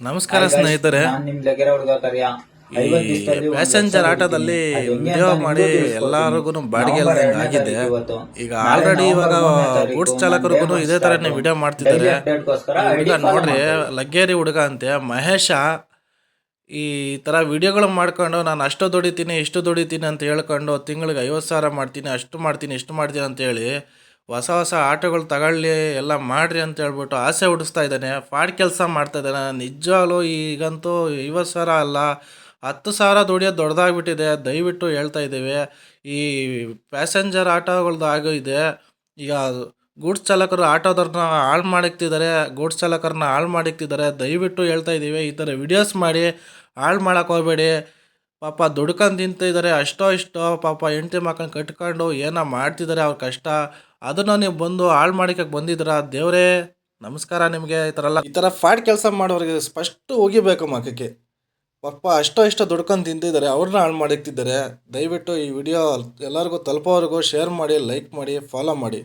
ನಮಸ್ಕಾರ ಸ್ನೇಹಿತರೆ. ನಿಮ್ ಕರ್ಯ ಪ್ಯಾಸೆಂಜರ್ ಆಟೋದಲ್ಲಿ ಉದ್ಯೋಗ ಮಾಡಿ ಎಲ್ಲರಿಗೂ ಬಾಡಿಗೆ ಆಗಿದೆ. ಈಗ ಆಲ್ರೆಡಿ ಇವಾಗ ಗೂಡ್ಸ್ ಚಾಲಕರಿಗೂ ಇದೇ ತರನೇ ವಿಡಿಯೋ ಮಾಡ್ತಿದ್ದಾರೆ. ಹುಡುಗ ನೋಡ್ರಿ ಲಗ್ಗೇರಿ ಹುಡುಗ ಅಂತೆ ಮಹೇಶ ಈ ಥರ ವಿಡಿಯೋಗಳು ಮಾಡ್ಕೊಂಡು ನಾನು ಅಷ್ಟು ದುಡಿತೀನಿ ಇಷ್ಟು ದುಡಿತೀನಿ ಅಂತ ಹೇಳ್ಕೊಂಡು ತಿಂಗಳಿಗೆ ಐವತ್ತು ಸಾವಿರ ಮಾಡ್ತೀನಿ ಅಷ್ಟು ಮಾಡ್ತೀನಿ ಇಷ್ಟು ಮಾಡ್ತೀನಿ ಅಂತೇಳಿ ಹೊಸ ಹೊಸ ಆಟೋಗಳು ತಗೊಳ್ಳಿ, ಎಲ್ಲ ಮಾಡ್ರಿ ಅಂತ ಹೇಳ್ಬಿಟ್ಟು ಆಸೆ ಹುಡಿಸ್ತಾ ಇದ್ದಾನೆ. ಫಾಡ್ ಕೆಲಸ ಮಾಡ್ತಾ ಇದ್ದಾನೆ. ನಿಜವಾಗ್ಲೂ ಈಗಂತೂ ಐವತ್ತು ಸಾವಿರ ಅಲ್ಲ, ಹತ್ತು ಸಾವಿರ ದುಡಿಯೋದು ದೊಡ್ಡದಾಗ್ಬಿಟ್ಟಿದೆ ದಯವಿಟ್ಟು ಹೇಳ್ತಾ ಇದ್ದೀವಿ. ಈ ಪ್ಯಾಸೆಂಜರ್ ಆಟೋಗಳ್ದು ಇದೆ. ಈಗ ಗೂಡ್ಸ್ ಚಾಲಕರು ಆಟೋದವ್ರನ್ನ ಹಾಳು ಮಾಡಿಕ್ತಿದ್ದಾರೆ. ಗೂಡ್ಸ್ ಚಾಲಕರನ್ನ ಹಾಳು ಮಾಡಿಕ್ತಿದ್ದಾರೆ. ದಯವಿಟ್ಟು ಹೇಳ್ತಾ ಇದ್ದೀವಿ, ಈ ಥರ ವಿಡಿಯೋಸ್ ಮಾಡಿ ಹಾಳು ಮಾಡೋಕೆ ಹೋಗಬೇಡಿ. ಪಾಪ ದುಡ್ಕೊಂಡು ತಿಂತಿದ್ದಾರೆ ಅಷ್ಟೋ ಇಷ್ಟೋ. ಪಾಪ ಹೆಂಡ್ತಿ ಮಕ್ಕಳನ್ನ ಕಟ್ಕೊಂಡು ಏನೋ ಮಾಡ್ತಿದ್ದಾರೆ, ಅವ್ರ ಕಷ್ಟ. ಅದನ್ನು ನೀವು ಬಂದು ಹಾಳು ಮಾಡಿಕಕ್ಕೆ ಬಂದಿದ್ದೀರಾ ದೇವರೇ, ನಮಸ್ಕಾರ ನಿಮಗೆ, ಈ ಥರ ಎಲ್ಲ. ಈ ಥರ ಫ್ಯಾಟ್ ಕೆಲಸ ಮಾಡೋರಿಗೆ ಸ್ಪಷ್ಟ ಹೋಗಿಬೇಕು ಮಕ್ಕಕ್ಕೆ. ಪಾಪ ಅಷ್ಟೋ ಇಷ್ಟೋ ದುಡ್ಕೊಂಡು ತಿಂತಿದ್ದಾರೆ ಅವ್ರನ್ನ ಹಾಳು ಮಾಡಿಕ್ತಿದ್ದಾರೆ. ದಯವಿಟ್ಟು ಈ ವಿಡಿಯೋ ಎಲ್ಲರಿಗೂ ತಲುಪೋವರೆಗೂ ಶೇರ್ ಮಾಡಿ, ಲೈಕ್ ಮಾಡಿ, ಫಾಲೋ ಮಾಡಿ.